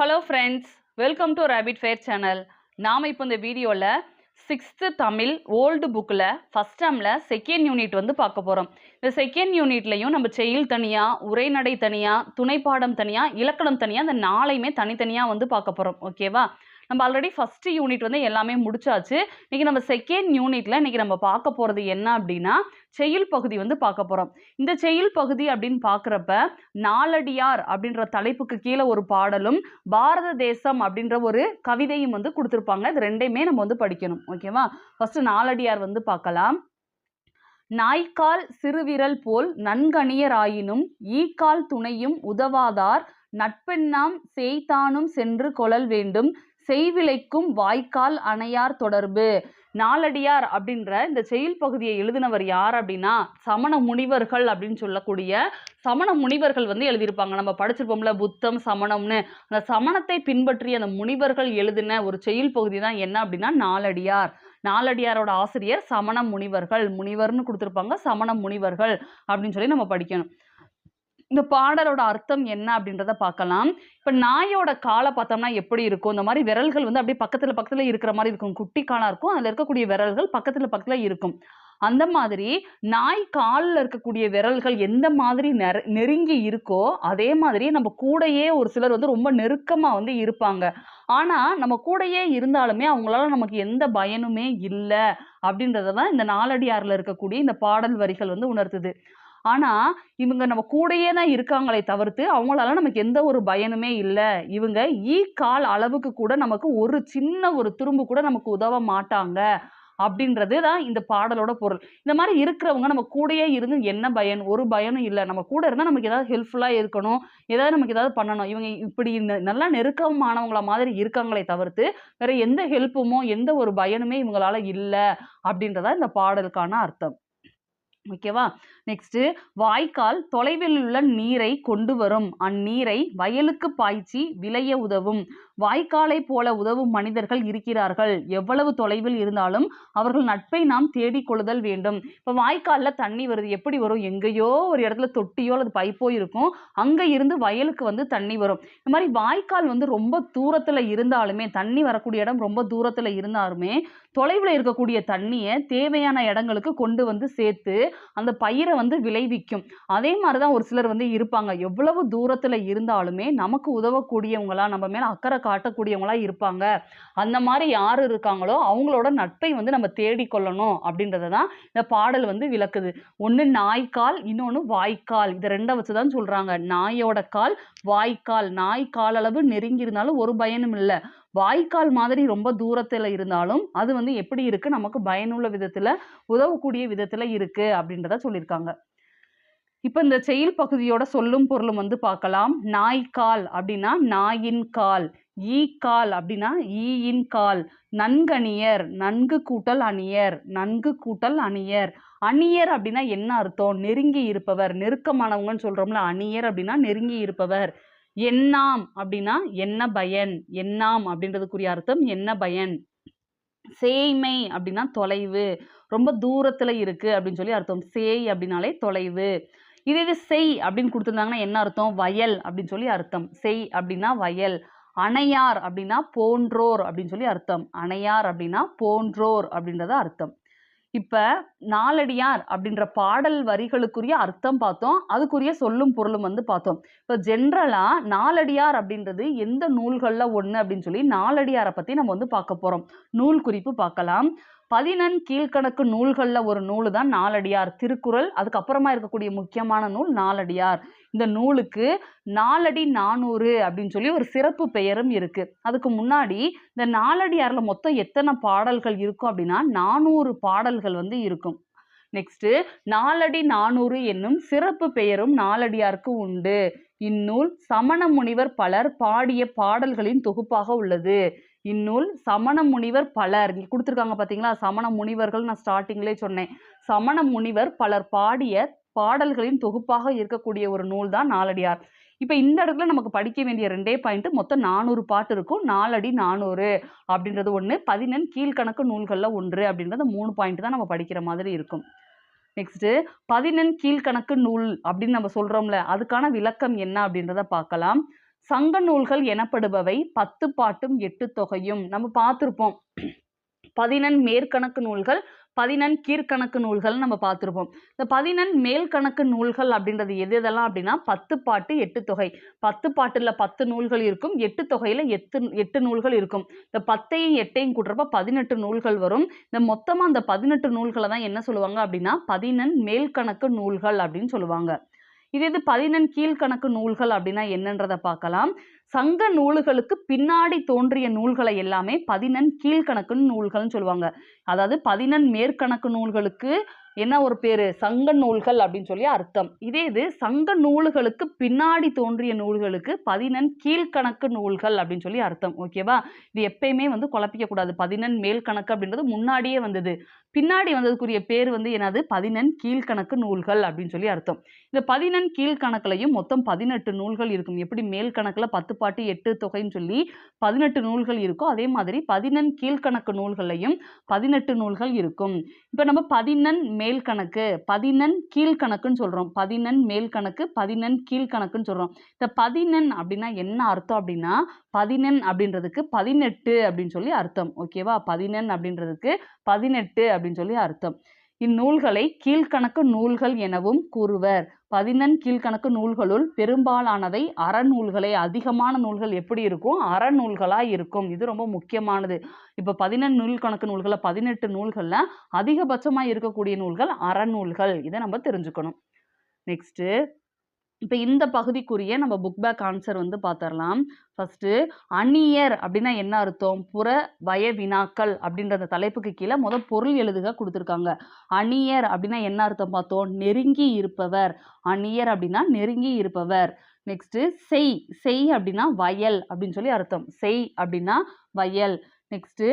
Hello friends welcome to rapid fair channel நாம் இப்போ இந்த வீடியோவில் சிக்ஸ்த்து தமிழ் ஓல்டு புக்கில் ஃபஸ்ட் டேமில் செகண்ட் யூனிட் வந்து பார்க்க போகிறோம் இந்த செகண்ட் யூனிட்லையும் நம்ம செயல் தனியாக உரைநடை தனியாக துணைப்பாடம் தனியாக இலக்கணம் தனியாக இந்த நாளையுமே தனித்தனியாக வந்து பார்க்க போகிறோம் ஓகேவா நம்ம ஆல்ரெடி ஃபஸ்ட்டு யூனிட் வந்து எல்லாமே முடிச்சாச்சு. இன்றைக்கி நம்ம செகண்ட் யூனிட்டில் இன்றைக்கி நம்ம பார்க்க போகிறது என்ன அப்படின்னா செயல் பகுதி வந்து பார்க்க போகிறோம் இந்த செயல் பகுதி அப்படின்னு பார்க்குறப்ப நாலடியார் அப்படின்ற தலைப்புக்கு கீழே ஒரு பாடலும் பாரத தேசம் அப்படின்ற ஒரு கவிதையும் வந்து கொடுத்துருப்பாங்க. இது ரெண்டையுமே நம்ம வந்து படிக்கணும். ஓகேவா ஃபர்ஸ்ட் நாலடியார் வந்து பார்க்கலாம். நாய்க்கால் சிறுவிரல் போல் நன்கணியராயினும் ஈக்கால் துணையும் உதவாதார் நட்பெண்ணாம் செய்தானும் சென்று கொளல் வேண்டும். செய்விலைக்கும் வாய்க்கால் அணையார் தொடர்பு. நாலடியார் அப்படின்ற இந்த செயல் பகுதியை எழுதினவர் யார் அப்படின்னா சமண முனிவர்கள் அப்படின்னு சொல்லக்கூடிய சமண முனிவர்கள் வந்து எழுதியிருப்பாங்க. நம்ம படிச்சிருப்போம்ல புத்தம் சமணம்னு. அந்த சமணத்தை பின்பற்றிய அந்த முனிவர்கள் எழுதின ஒரு செயல் பகுதி தான் என்ன அப்படின்னா நாலடியார் நாலடியாரோட ஆசிரியர் சமண முனிவர்கள். முனிவர்னு கொடுத்துருப்பாங்க சமண முனிவர்கள் அப்படின்னு சொல்லி நம்ம படிக்கணும். இந்த பாடலோட அர்த்தம் என்ன அப்படின்றத பார்க்கலாம். இப்போ நாயோட காலை பார்த்தோம்னா எப்படி இருக்கும்? இந்த மாதிரி விரல்கள் வந்து அப்படியே பக்கத்தில் பக்கத்தில் இருக்கிற மாதிரி இருக்கும். குட்டி காலாக இருக்கும். அதில் இருக்கக்கூடிய விரல்கள் பக்கத்தில் பக்கத்தில் இருக்கும். அந்த மாதிரி நாய் காலில் இருக்கக்கூடிய விரல்கள் எந்த மாதிரி நெர நெருங்கி இருக்கோ அதே மாதிரி நம்ம கூடையே ஒரு சிலர் வந்து ரொம்ப நெருக்கமாக வந்து இருப்பாங்க. ஆனால் நம்ம கூடையே இருந்தாலுமே அவங்களால நமக்கு எந்த பயனுமே இல்லை அப்படின்றத தான் இந்த நாலடியாரில் இருக்கக்கூடிய இந்த பாடல் வரிகள் வந்து உணர்த்துது. ஆனால் இவங்க நம்ம கூடயே தான் இருக்காங்களே தவிர்த்து அவங்களால நமக்கு எந்த ஒரு பயனுமே இல்லை. இவங்க ஈ கால் அளவுக்கு கூட நமக்கு ஒரு சின்ன ஒரு துரும்பு கூட நமக்கு உதவ மாட்டாங்க. அப்படின்றது தான் இந்த பாடலோட பொருள். இந்த மாதிரி இருக்கிறவங்க நம்ம கூடயே இருந்து என்ன பயன்? ஒரு பயனும் இல்லை. நம்ம கூட இருந்தால் நமக்கு ஏதாவது ஹெல்ப்ஃபுல்லாக இருக்கணும். ஏதாவது நமக்கு ஏதாவது பண்ணணும். இவங்க இப்படி நெ- நல்லா நெருக்கமானவங்கள மாதிரி இருக்காங்களே தவிர்த்து வேற எந்த ஹெல்ப்புமோ எந்த ஒரு பயனுமே இவங்களால இல்லை அப்படின்றதா இந்த பாடலுக்கான அர்த்தம். ஓகேவா? நெக்ஸ்ட்டு வாய்க்கால் தொலைவில் உள்ள நீரை கொண்டு வரும். அந்நீரை வயலுக்கு பாய்ச்சி விளைய உதவும். வாய்க்காலை போல உதவும் மனிதர்கள் இருக்கிறார்கள். எவ்வளவு தொலைவில் இருந்தாலும் அவர்கள் நட்பை நாம் தேடிக் கொள்ளுதல் வேண்டும். இப்போ வாய்க்காலில் தண்ணி வருது எப்படி வரும்? எங்கேயோ ஒரு இடத்துல தொட்டியோ அல்லது பைப்போ இருக்கும். அங்கே இருந்து வயலுக்கு வந்து தண்ணி வரும். இந்த மாதிரி வாய்க்கால் வந்து ரொம்ப தூரத்தில் இருந்தாலுமே தண்ணி வரக்கூடிய இடம் ரொம்ப தூரத்தில் இருந்தாலுமே தொலைவில் இருக்கக்கூடிய தண்ணியை தேவையான இடங்களுக்கு கொண்டு வந்து சேர்த்து அந்த பயிரை வந்து விளைவிக்கும். அதே மாதிரி தான் ஒரு சிலர் வந்து இருப்பாங்க. எவ்வளவு தூரத்தில் இருந்தாலுமே நமக்கு உதவக்கூடியவங்களா நம்ம மேலே அக்கறை காட்டக்கூடியவங்களா இருப்பாங்க. அந்த மாதிரி யார் இருக்காங்களோ அவங்களோட நட்பை வந்து நம்ம தேடிக்கொள்ளணும் அப்படின்றத தான் இந்த பாடல் வந்து விளக்குது. ஒன்று நாய்க்கால் இன்னொன்று வாய்க்கால். இதை ரெண்டை வச்சு தான் சொல்கிறாங்க நாயோட கால் வாய்க்கால். நாய் காலளவு நெருங்கி இருந்தாலும் ஒரு பயனும் இல்லை. வாய்க்கால் மாதிரி ரொம்ப தூரத்தில் இருந்தாலும் அது வந்து எப்படி இருக்குது நமக்கு பயனுள்ள விதத்தில் உதவக்கூடிய விதத்தில் இருக்குது அப்படின்றத சொல்லியிருக்காங்க. இப்போ இந்த செயல் பகுதியோட சொல்லும் பொருளும் வந்து பார்க்கலாம். நாய்க்கால் அப்படின்னா நாயின் கால் ஈ கால் அப்படின்னா ஈயின் கால் நன்கணியர் நன்கு கூட்டல் அணியர் நன்கு கூட்டல் அணியர். அணியர் அப்படின்னா என்ன அர்த்தம்? நெருங்கி இருப்பவர் நெருக்கமானவங்கன்னு சொல்றோம்ல அணியர் அப்படின்னா நெருங்கி இருப்பவர். எண்ணாம் அப்படின்னா என்ன பயன்? எண்ணாம் அப்படின்றதுக்குரிய அர்த்தம் என்ன பயன்? சேய்மை அப்படின்னா தொலைவு. ரொம்ப தூரத்தில் இருக்குது அப்படின்னு சொல்லி அர்த்தம். சேய் அப்படின்னாலே தொலைவு. இதே இது செய் அப்படின்னு கொடுத்துருந்தாங்கன்னா என்ன அர்த்தம்? வயல் அப்படின்னு சொல்லி அர்த்தம். செய் அப்படின்னா வயல். அணையார் அப்படின்னா போன்றோர் அப்படின்னு சொல்லி அர்த்தம். அணையார் அப்படின்னா போன்றோர் அப்படின்றத அர்த்தம். இப்போ நாலடியார் அப்படின்ற பாடல் வரிகளுக்குரிய அர்த்தம் பார்த்தோம். அதுக்குரிய சொல்லும் பொருளும் வந்து பார்த்தோம். இப்போ ஜென்ரலாக நாலடியார் அப்படின்றது எந்த நூல்களில் ஒன்று அப்படின்னு சொல்லி நாலடியாரை பற்றி நம்ம வந்து பார்க்க போகிறோம் நூல் குறிப்பு பார்க்கலாம். பதினெண் கீழ்க்கணக்கு நூல்களில் ஒரு நூல் தான் நாலடியார் திருக்குறள். அதுக்கப்புறமா இருக்கக்கூடிய முக்கியமான நூல் நாலடியார். இந்த நூலுக்கு நாலடி நானூறு அப்படின்னு சொல்லி ஒரு சிறப்பு பெயரும் இருக்கு. அதுக்கு முன்னாடி இந்த நாலடியாரில் மொத்தம் எத்தனை பாடல்கள் இருக்கும் அப்படின்னா நானூறு பாடல்கள் வந்து இருக்கும். நெக்ஸ்ட்டு நாலடி நானூறு என்னும் சிறப்பு பெயரும் நாலடியாருக்கு உண்டு. இந்நூல் சமண முனிவர் பலர் பாடிய பாடல்களின் தொகுப்பாக உள்ளது. இந்நூல் சமண முனிவர் பலர். கொடுத்துருக்காங்க பார்த்தீங்களா சமண முனிவர்கள் நான் ஸ்டார்டிங்லேயே சொன்னேன். சமண முனிவர் பலர் பாடிய பாடல்களின் தொகுப்பாக இருக்கக்கூடிய ஒரு நூல் தான் நாலடியார். இப்போ இந்த இடத்துல நமக்கு படிக்க வேண்டிய ரெண்டே பாயிண்ட் மொத்தம் நானூறு பாட்டு இருக்கும். நாலடி நானூறு அப்படின்றது ஒன்று பதினெண் கீழ்கணக்கு நூல்களில் ஒன்று அப்படின்றது மூணு பாயிண்ட் தான் நம்ம படிக்கிற மாதிரி இருக்கும். நெக்ஸ்ட்டு பதினெண் கீழ்கணக்கு நூல் அப்படின்னு நம்ம சொல்கிறோம்ல அதுக்கான விளக்கம் என்ன அப்படின்றத பார்க்கலாம். சங்க நூல்கள் எனப்படுபவை பத்து பாட்டும் எட்டு தொகையும். நம்ம பார்த்துருப்போம். பதினெண் மேற்கணக்கு நூல்கள் பதினெண் கீழ்கணக்கு நூல்கள் நம்ம பார்த்துருப்போம். இந்த பதினெண் மேல் கணக்கு நூல்கள் அப்படின்றது எது எதெல்லாம் அப்படின்னா பத்து பாட்டு எட்டு தொகை. பத்து பாட்டுல பத்து நூல்கள் இருக்கும் எட்டு தொகையில எட்டு எட்டு நூல்கள் இருக்கும். இந்த பத்தையும் எட்டையும் கூட்டுறப்ப பதினெட்டு நூல்கள் வரும். இந்த மொத்தமா அந்த பதினெட்டு நூல்களை தான் என்ன சொல்லுவாங்க அப்படின்னா பதினெண் மேல்கணக்கு நூல்கள் அப்படின்னு சொல்லுவாங்க. இது இது பதினெண் கீழ்கணக்கு நூல்கள் அப்படின்னா என்னன்றதை பார்க்கலாம். சங்க நூல்களுக்கு பின்னாடி தோன்றிய நூல்களை எல்லாமே பதினெண் கீழ்கணக்கு நூல்கள்னு சொல்லுவாங்க. அதாவது பதினெண் மேற்கணக்கு நூல்களுக்கு என்ன ஒரு பேர்? சங்க நூல்கள் அப்படின்னு சொல்லி அர்த்தம். இதே இது சங்க நூல்களுக்கு பின்னாடி தோன்றிய நூல்களுக்கு பதினெண் கீழ்கணக்கு நூல்கள் அப்படின்னு சொல்லி அர்த்தம். ஓகேவா? இது எப்பயுமே வந்து குழப்பிக்கக்கூடாது பதினெண் மேல் கணக்கு அப்படின்றது முன்னாடியே வந்தது. பின்னாடி வந்ததுக்குரிய பேர் வந்து என்னது? பதினெண் கீழ்கணக்கு நூல்கள் அப்படின்னு சொல்லி அர்த்தம். இந்த பதினெண் கீழ்கணக்குலையும் மொத்தம் பதினெட்டு நூல்கள் இருக்கும். எப்படி மேல் கணக்கில் பத்து பாட்டு எட்டு தொகைன்னு சொல்லி பதினெட்டு நூல்கள் இருக்கோ அதே மாதிரி பதினெண் கீழ்கணக்கு நூல்கள்லையும் பதினெட்டு நூல்கள் இருக்கும். இப்போ நம்ம பதினெண் மேல் கணக்கு பதினெண் கீழ்கணக்குன்னு சொல்கிறோம் பதினெண் மேல் கணக்கு பதினெண் கீழ்கணக்குன்னு சொல்கிறோம் இந்த பதினெண் அப்படின்னா என்ன அர்த்தம் அப்படின்னா பதினெண் அப்படின்றதுக்கு பதினெட்டு அப்படின்னு சொல்லி அர்த்தம். ஓகேவா? பதினெண் அப்படின்றதுக்கு பதினெட்டு அப்படின்னு சொல்லி அர்த்தம். இந்நூல்களை கீழ்கணக்கு நூல்கள் எனவும் கூறுவர். பதினெண் கீழ்கணக்கு நூல்களுள் பெரும்பாலானவை அறநூல்களே அதிகமான நூல்கள் எப்படி இருக்கும்? அறநூல்களாக இருக்கும். இது ரொம்ப முக்கியமானது. இப்போ பதினெண் நூல் கணக்கு நூல்களை பதினெட்டு நூல்களில் அதிகபட்சமாக இருக்கக்கூடிய நூல்கள் அறநூல்கள். இதை நம்ம தெரிஞ்சுக்கணும். நெக்ஸ்ட்டு இப்போ இந்த பகுதிக்குரிய நம்ம புக் பேக் ஆன்சர் வந்து பார்த்துடலாம் ஃபஸ்ட்டு அந்நியர் அப்படின்னா என்ன அர்த்தம்? புற வய வினாக்கள் அப்படின்ற அந்த தலைப்புக்கு கீழே முதல் பொருள் எழுதுக கொடுத்துருக்காங்க. அந்நியர் அப்படின்னா என்ன அர்த்தம் பார்த்தோம்? நெருங்கி இருப்பவர். அந்நியர் அப்படின்னா நெருங்கி இருப்பவர். நெக்ஸ்ட்டு செய் செய் அப்படின்னா வயல் அப்படின்னு சொல்லி அர்த்தம். செய் அப்படின்னா வயல். நெக்ஸ்ட்டு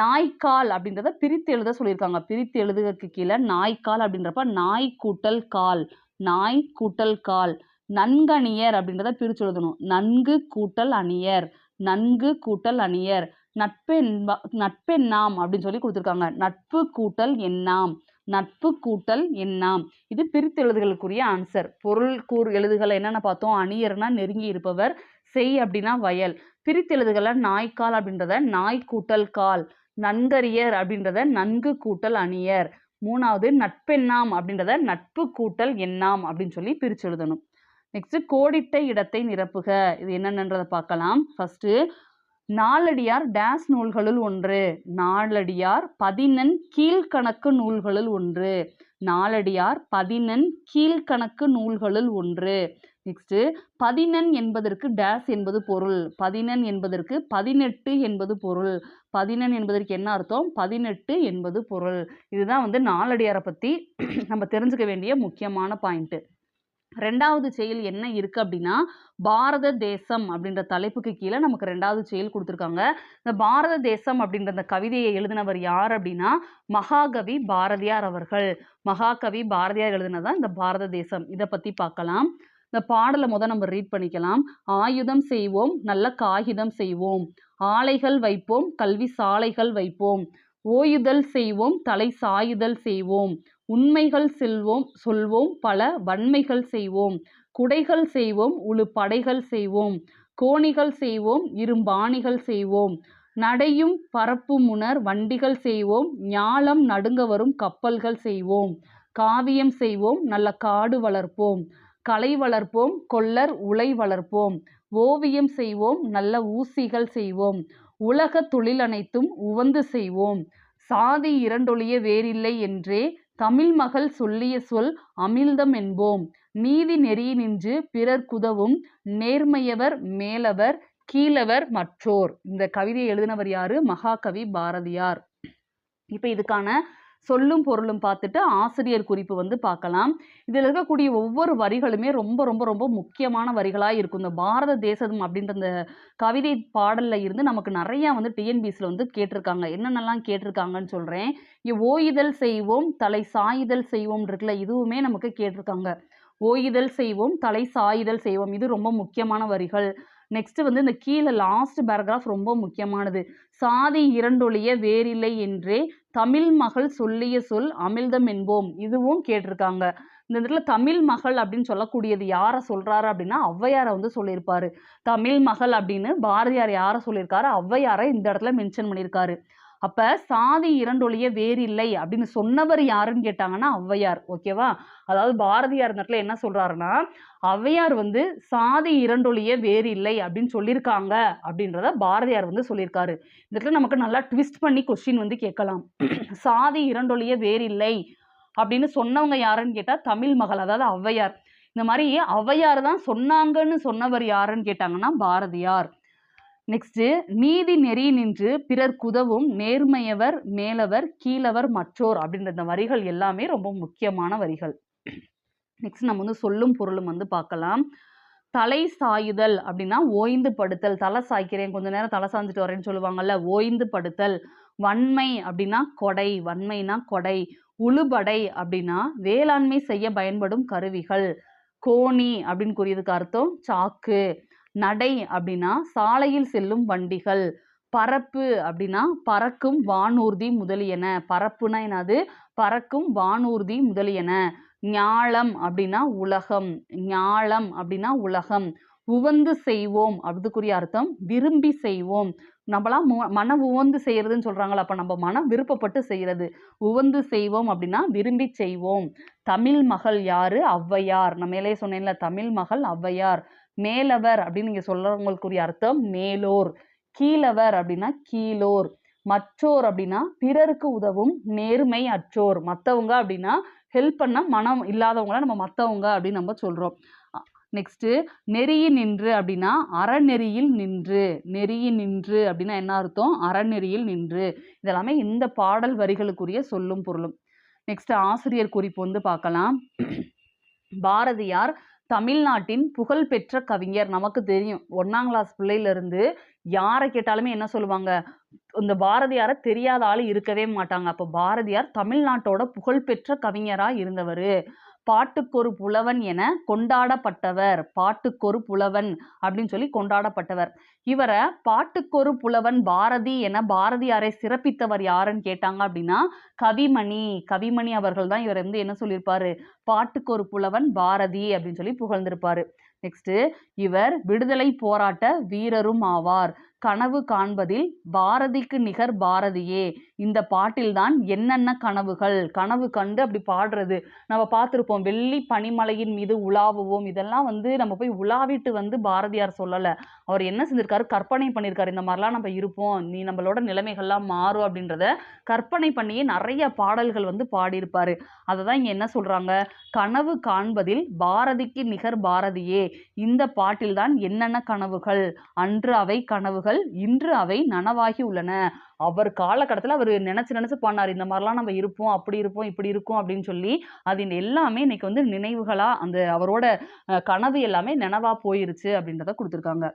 நாய்க்கால் அப்படின்றத பிரித்து எழுத சொல்லியிருக்காங்க. பிரித்து எழுதுகிறதுக்கு கீழே நாய்க்கால் அப்படின்றப்ப நாய் கூட்டல் கால். நாய் கூட்டல் கால். நன்கணியர் அப்படின்றத பிரிச்சு எழுதணும். நன்கு கூட்டல் அணியர். நன்கு கூட்டல் அணியர். நட்பென்பா நட்பெண்ணாம் அப்படின்னு சொல்லி கொடுத்துருக்காங்க. நட்பு கூட்டல் எண்ணாம் நட்பு கூட்டல் எண்ணாம் இது பிரித்து எழுதுகளுக்குரிய ஆன்சர் பொருள் கூறு எழுதுகளை என்னென்ன பார்த்தோம்? அணியர்னா நெருங்கி இருப்பவர். செய் அப்படின்னா வயல். பிரித்து எழுதுகளை நாய்க்கால் அப்படின்றத நாய் கூட்டல் கால். நன்கறியர் அப்படின்றத நன்கு கூட்டல் அணியர். மூணாவது நட்பெண்ணாம் அப்படின்றத நட்பு கூட்டல் எண்ணாம் அப்படின்னு சொல்லி பிரிச்சு எழுதணும். நெக்ஸ்ட் கோடிட்ட இடத்தை நிரப்புக. இது என்னென்னன்றதை பார்க்கலாம். ஃபர்ஸ்ட் நாலடியார் டேஸ் நூல்களுள் ஒன்று. நாலடியார் பதினெண் கீழ்கணக்கு நூல்களுள் ஒன்று. நாலடியார் பதினெண் கீழ்கணக்கு நூல்களுள் ஒன்று. நெக்ஸ்ட்டு பதினெண் என்பதற்கு டேஸ் என்பது பொருள். பதினெண் என்பதற்கு பதினெட்டு என்பது பொருள். பதினெண் என்பதற்கு என்ன அர்த்தம்? பதினெட்டு என்பது பொருள். இதுதான் வந்து நாலடியாரை பற்றி நம்ம தெரிஞ்சுக்க வேண்டிய முக்கியமான பாயிண்ட்டு ரெண்டாவது செயல் என்ன இருக்குது அப்படின்னா பாரத தேசம் அப்படின்ற தலைப்புக்கு கீழே நமக்கு ரெண்டாவது செயல் கொடுத்துருக்காங்க. இந்த பாரத தேசம் அப்படின்ற அந்த கவிதையை எழுதினவர் யார் அப்படின்னா மகாகவி பாரதியார் அவர்கள். மகாகவி பாரதியார் எழுதினதான் இந்த பாரத தேசம். இதை பற்றி பார்க்கலாம். இந்த பாடலை முத நம்ம ரீட் பண்ணிக்கலாம். ஆயுதம் செய்வோம் நல்ல காகிதம் செய்வோம். ஆலைகள் வைப்போம் கல்வி சாலைகள் வைப்போம். ஓயுதல் செய்வோம் தலை சாயுதல் செய்வோம். உண்மைகள் செல்வோம் சொல்வோம் பல வன்மைகள் செய்வோம். குடைகள் செய்வோம் உழு படைகள் செய்வோம். கோணிகள் செய்வோம் இரும்பாணிகள் செய்வோம். நடையும் பரப்புமுனர் வண்டிகள் செய்வோம். ஞாலம் நடுங்க வரும் கப்பல்கள் செய்வோம். காவியம் செய்வோம் நல்ல காடு வளர்ப்போம். கலை வளர்ப்போம் கொல்லர் உலை வளர்ப்போம். ஓவியம் செய்வோம் நல்ல ஊசிகள் செய்வோம். உலக தொழில் அனைத்தும் உவந்து செய்வோம். சாதி இரண்டொழிய வேறில்லை என்றே தமிழ் மகள் சொல்லிய சொல் அமிழ்தம் என்போம். நீதி நெறியினின்று பிறர் குதவும் நேர்மையவர் மேலவர் கீழவர் மற்றோர். இந்த கவிதையை எழுதினவர் யாரு? மகாகவி பாரதியார். இப்போ இதுக்கான சொல்லும் பொருளும் பார்த்துட்டு ஆசிரியர் குறிப்பு வந்து பார்க்கலாம். இதில் இருக்கக்கூடிய ஒவ்வொரு வரிகளுமே ரொம்ப ரொம்ப ரொம்ப முக்கியமான வரிகளாக இருக்கும். இந்த பாரத தேசம் அப்படின்ற அந்த கவிதை பாடலில் இருந்து நமக்கு நிறையா வந்து டிஎன்பிசியில் வந்து கேட்டிருக்காங்க. என்னென்னலாம் கேட்டிருக்காங்கன்னு சொல்கிறேன் ஓய்தல் செய்வோம் தலை சாயுதல் செய்வோம் இருக்குல்ல இதுவுமே நமக்கு கேட்டிருக்காங்க. ஓய்தல் செய்வோம் தலை சாயுதல் செய்வோம் இது ரொம்ப முக்கியமான வரிகள். நெக்ஸ்ட் வந்து இந்த கீழே லாஸ்ட் பேராகிராஃப் ரொம்ப முக்கியமானது. சாதி இரண்டொழிய வேறில்லை என்றே தமிழ் மகள் சொல்லிய சொல் அமிழ்தம் என்போம். இதுவும் கேட்டிருக்காங்க. இந்த இடத்துல தமிழ் மகள் அப்படின்னு சொல்லக்கூடியது யாரை சொல்கிறாரு அப்படின்னா ஔவையாரை வந்து சொல்லியிருப்பாரு. தமிழ் மகள் அப்படின்னு பாரதியார் யாரை சொல்லியிருக்காரு? ஔவையாரை இந்த இடத்துல மென்ஷன் பண்ணியிருக்காரு. அப்ப சாதி இரண்டொழிய வேறில்லை அப்படின்னு சொன்னவர் யாருன்னு கேட்டாங்கன்னா ஔவையார் ஓகேவா? அதாவது பாரதியார் இந்த இடத்துல என்ன சொல்றாருன்னா ஔவையார் வந்து சாதி இரண்டொழிய வேறில்லை அப்படின்னு சொல்லியிருக்காங்க அப்படின்றத பாரதியார் வந்து சொல்லியிருக்காரு இந்த இடத்துல நமக்கு நல்லா ட்விஸ்ட் பண்ணி கொஸ்டின் வந்து கேட்கலாம். சாதி இரண்டொழிய வேறில்லை அப்படின்னு சொன்னவங்க யாருன்னு கேட்டால் தமிழ் மகள் அதாவது ஔவையார். இந்த மாதிரி ஔவையார் தான் சொன்னாங்கன்னு சொன்னவர் யாருன்னு கேட்டாங்கன்னா பாரதியார். நெக்ஸ்ட் நீதி நெறி நின்று பிறர் குதவும் நேர்மையவர் மேலவர் கீழவர் மற்றோர் அப்படின்ற இந்த வரிகள் எல்லாமே ரொம்ப முக்கியமான வரிகள். நெக்ஸ்ட் நம்ம வந்து சொல்லும் பொருளும் வந்து பார்க்கலாம். தலை சாயுதல் அப்படின்னா ஓய்ந்து படுத்தல். தலை சாய்க்கிறேன் கொஞ்ச நேரம் தலை சாய்ந்துட்டு வரேன்னு சொல்லுவாங்கல்ல ஓய்ந்து படுத்தல். வன்மை அப்படின்னா கொடை வன்மைனா கொடை. உழுபடை அப்படின்னா வேளாண்மை செய்ய பயன்படும் கருவிகள். கோணி அப்படின்னு கூறியதுக்கு அர்த்தம் சாக்கு. நடை அப்படின்னா சாலையில் செல்லும் வண்டிகள் பரப்பு அப்படின்னா பறக்கும் வானூர்தி முதலியன. பரப்புனா என்னது? பறக்கும் வானூர்தி முதலியன. ஞாளம் அப்படின்னா உலகம். ஞாளம் அப்படின்னா உலகம். உவந்து செய்வோம் அதுக்குரிய அர்த்தம். விரும்பி செய்வோம். நம்மளாம் மன உவந்து செய்யறதுன்னு சொல்றாங்களா அப்ப நம்ம மனம் விருப்பப்பட்டு செய்யறது. உவந்து செய்வோம் அப்படின்னா விரும்பி செய்வோம். தமிழ் மகள் யாரு? ஔவையார். நம்ம மேலே சொன்னேன்ல தமிழ் மகள் ஔவையார். மேலவர் அப்படின்னு நீங்க சொல்றவங்களுக்குரிய அர்த்தம் மேலோர். கீழவர் அப்படின்னா கீழோர். மற்றோர் அப்படின்னா பிறருக்கு உதவும் நேர்மை அற்றோர். மற்றவங்க அப்படின்னா ஹெல்ப் பண்ண மனம் இல்லாதவங்கள நம்ம மற்றவங்க அப்படின்னு நம்ம சொல்றோம். நெக்ஸ்ட்டு நெறியில் நின்று அப்படின்னா அறநெறியில் நின்று. நெறியில் நின்று அப்படின்னா என்ன அர்த்தம்? அறநெறியில் நின்று. இதெல்லாமே இந்த பாடல் வரிகளுக்குரிய சொல்லும் பொருளும். நெக்ஸ்ட் ஆசிரியர் குறிப்பு வந்து பார்க்கலாம். பாரதியார் தமிழ்நாட்டின் புகழ்பெற்ற கவிஞர். நமக்கு தெரியும். ஒன்னாம் கிளாஸ் பிள்ளையிலிருந்து யாரை கேட்டாலுமே என்ன சொல்லுவாங்க? இந்த பாரதியாரை தெரியாத ஆள் இருக்கவே மாட்டாங்க. அப்போ பாரதியார் தமிழ்நாட்டோட புகழ்பெற்ற கவிஞராக இருந்தவர். பாட்டுக்கொரு புலவன் என கொண்டாடப்பட்டவர். பாட்டுக்கொரு புலவன் அப்படின்னு சொல்லி கொண்டாடப்பட்டவர். இவரை பாட்டுக்கொரு புலவன் பாரதி என பாரதியாரை சிறப்பித்தவர் யாருன்னு கேட்டாங்க அப்படின்னா கவிமணி. கவிமணி அவர்கள் தான் இவர் வந்து என்ன சொல்லியிருப்பாரு? பாட்டுக்கொரு புலவன் பாரதி அப்படின்னு சொல்லி புகழ்ந்திருப்பாரு. நெக்ஸ்ட் இவர் விடுதலை போராட்ட வீரரும் ஆவார். கனவு காண்பதில் பாரதிக்கு நிகர் பாரதியே. இந்த பாட்டில்தான் என்னென்ன கனவுகள்? கனவு கண்டு அப்படி பாடுறது. நம்ம பார்த்துருப்போம் வெள்ளி பனிமலையின் மீது உலாவுவோம். இதெல்லாம் வந்து நம்ம போய் உலாவிட்டு வந்து பாரதியார் சொல்லலை. அவர் என்ன செஞ்சிருக்காரு? கற்பனை பண்ணியிருக்காரு இந்த மாதிரிலாம் நம்ம இருப்போம். நீ நம்மளோட நிலைமைகள்லாம் மாறும் அப்படின்றத கற்பனை பண்ணியே நிறைய பாடல்கள் வந்து பாடியிருப்பாரு. அதை தான் இங்கே என்ன சொல்கிறாங்க கனவு காண்பதில் பாரதிக்கு நிகர் பாரதியே. இந்த பாட்டில்தான் என்னென்ன கனவுகள்? அன்று அவை கனவுகள். இன்று அவை நனவாகி உள்ளன. அவர் காலகட்டத்தில் அவர் நினச்சி நினச்சி பண்ணார் இந்த மாதிரிலாம் நம்ம இருப்போம் அப்படி இருப்போம் இப்படி இருக்கும் அப்படின்னு சொல்லி அது எல்லாமே இன்னைக்கு வந்து நினைவுகளாக அந்த அவரோட கனவு எல்லாமே நினைவா போயிருச்சு அப்படின்றத கொடுத்துருக்காங்க.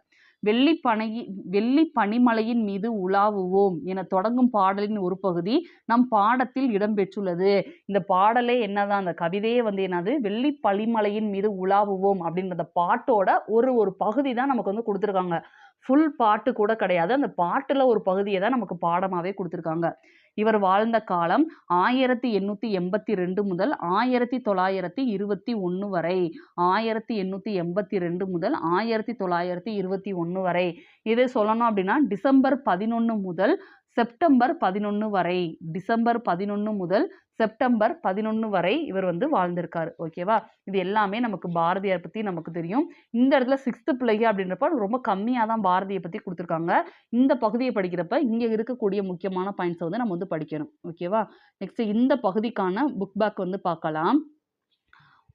வெள்ளி பனை வெள்ளி பனிமலையின் மீது உலாவுவோம் என தொடங்கும் பாடலின் ஒரு பகுதி நம் பாடத்தில் இடம்பெற்றுள்ளது. இந்த பாடலே என்னதான் அந்த கவிதையே வந்து என்னது? வெள்ளி பனிமலையின் மீது உலாவுவோம் அப்படின்றத பாட்டோட ஒரு ஒரு பகுதி தான் நமக்கு வந்து கொடுத்துருக்காங்க. ஃபுல் பாட்டு கூட கிடையாது. அந்த பாட்டுல ஒரு பகுதியை தான் நமக்கு பாடமாவே கொடுத்துருக்காங்க. இவர் வாழ்ந்த காலம் ஆயிரத்தி எண்ணூத்தி எண்பத்தி ரெண்டு முதல் ஆயிரத்தி தொள்ளாயிரத்தி இருபத்தி ஒன்று வரை. ஆயிரத்தி எண்ணூத்தி எண்பத்தி ரெண்டு முதல் ஆயிரத்தி தொள்ளாயிரத்தி இருபத்தி ஒன்று வரை. இதை சொல்லணும் அப்படின்னா டிசம்பர் பதினொன்று முதல் செப்டம்பர் பதினொன்று வரை டிசம்பர் பதினொன்று முதல் செப்டம்பர் பதினொன்று வரை இவர் வந்து வாழ்ந்திருக்காரு ஓகேவா இது எல்லாமே நமக்கு பாரதியார் பற்றி நமக்கு தெரியும். இந்த இடத்துல சிக்ஸ்த்து பிள்ளைங்க அப்படின்றப்ப ரொம்ப கம்மியாக தான் பாரதியை பற்றி கொடுத்துருக்காங்க. இந்த பகுதியை படிக்கிறப்ப இங்கே இருக்கக்கூடிய முக்கியமான பாயிண்ட்ஸை வந்து நம்ம வந்து படிக்கணும் ஓகேவா நெக்ஸ்ட் இந்த பகுதிக்கான புக் பேக் வந்து பார்க்கலாம்.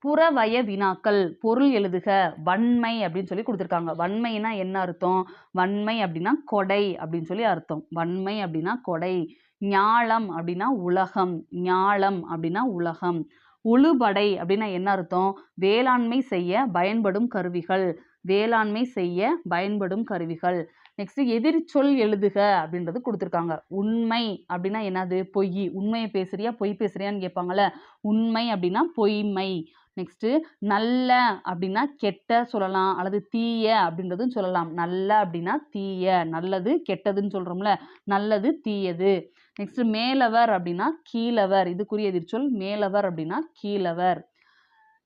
புறவய வினாக்கள் பொருள் எழுதுக வன்மை அப்படின்னு சொல்லி கொடுத்துருக்காங்க. வன்மைனா என்ன அர்த்தம்? வன்மை அப்படின்னா கொடை அப்படின்னு சொல்லி அர்த்தம். வன்மை அப்படின்னா கொடை. ஞாலம் அப்படின்னா உலகம். ஞாலம் அப்படின்னா உலகம். உழுபடை அப்படின்னா என்ன அர்த்தம்? வேளாண்மை செய்ய பயன்படும் கருவிகள். வேளாண்மை செய்ய பயன்படும் கருவிகள். நெக்ஸ்ட் எதிர்ச்சொல் எழுதுக அப்படின்றது கொடுத்துருக்காங்க. உண்மை அப்படின்னா என்னது? பொய். உண்மையை பேசுறியா? பொய் பேசுறியான்னு கேட்பாங்கல்ல. உண்மை அப்படின்னா பொய்மை. நெக்ஸ்ட்டு நல்ல அப்படின்னா கெட்ட சொல்லலாம். அல்லது தீய அப்படின்றதும் சொல்லலாம். நல்ல அப்படின்னா தீய நல்லது கெட்டதுன்னு சொல்கிறோம்ல நல்லது தீயது. நெக்ஸ்ட் மேலவர் அப்படின்னா கீழவர். இதுக்குரிய எதிர்ச்சொல் மேலவர் அப்படின்னா கீழவர்.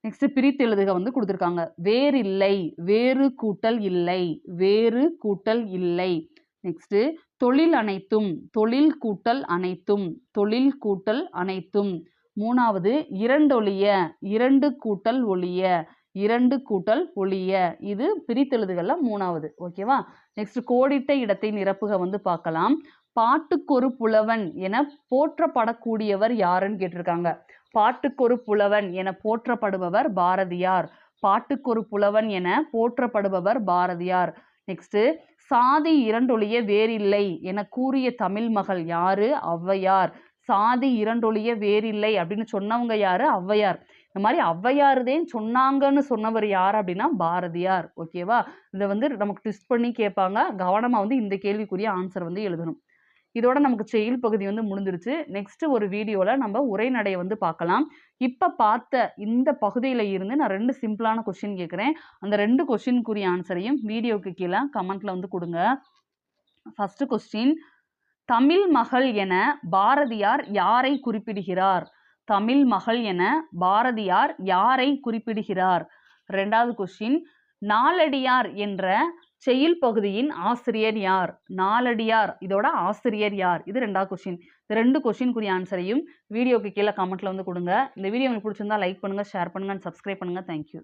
நெக்ஸ்ட் பிரித்தெழுதுக வந்து கொடுத்துருக்காங்க. வேறு இல்லை வேறு கூட்டல் இல்லை வேறு கூட்டல் இல்லை. நெக்ஸ்ட் தொழில் அனைத்தும் தொழில் கூட்டல் அனைத்தும் தொழில் கூட்டல் அனைத்தும். மூணாவது இரண்டொழிய இரண்டு கூட்டல் ஒழிய இரண்டு கூட்டல் ஒழிய. இது பிரித்தெழுதுகள்ல மூணாவது. ஓகேவா? நெக்ஸ்ட் கோடிட்ட இடத்தை நிரப்புக வந்து பார்க்கலாம். பாட்டுக்கொரு புலவன் என போற்றப்படக்கூடியவர் யாருன்னு கேட்டிருக்காங்க. பாட்டுக்கொரு புலவன் என போற்றப்படுபவர் பாரதியார். பாட்டுக்கொரு புலவன் என போற்றப்படுபவர் பாரதியார். நெக்ஸ்ட் சாதி இரண்டொழிய வேறில்லை என கூறிய தமிழ் மகள் யாரு? ஔவையார். சாதி இரண்டொழிய வேறில்லை அப்படின்னு சொன்னவங்க யாரு? ஔவையார். இந்த மாதிரி ஔவையாருதேன்னு சொன்னாங்கன்னு சொன்னவர் யார் அப்படின்னா பாரதியார். ஓகேவா இதை வந்து நமக்கு ட்விஸ்ட் பண்ணி கேட்பாங்க. கவனமாக வந்து இந்த கேள்விக்குரிய ஆன்சர் வந்து எழுதணும். இதோட நமக்கு செயல் பகுதி வந்து முடிஞ்சிருச்சு. நெக்ஸ்ட் ஒரு வீடியோவில் நம்ம உரைநடையை வந்து பார்க்கலாம். இப்போ பார்த்த இந்த பகுதியில் இருந்து நான் ரெண்டு சிம்பிளான கொஷின் கேட்குறேன். அந்த ரெண்டு கொஷினுக்குரிய ஆன்சரையும் வீடியோக்கு கீழே கமெண்ட்டில் வந்து கொடுங்க. ஃபஸ்ட்டு கொஸ்டின் தமிழ் மகள் என பாரதியார் யாரை குறிப்பிடுகிறார்? தமிழ் மகள் என பாரதியார் யாரை குறிப்பிடுகிறார்? ரெண்டாவது கொஸ்டின் நாலடியார் என்ற செயல் பகுதியின் ஆசிரியர் யார்? நாலடியார் இதோட ஆசிரியர் யார்? இது ரெண்டாவது கொஸ்டின் இந்த ரெண்டு கொஸ்டின்குரிய ஆன்சரையும் வீடியோக்கு கீழே கமெண்ட்ல வந்து கொடுங்க. இந்த வீடியோ உங்களுக்கு பிடிச்சிருந்தா லைக் பண்ணுங்கள் ஷேர் பண்ணுங்க சப்ஸ்கிரைப் பண்ணுங்க. தேங்க்யூ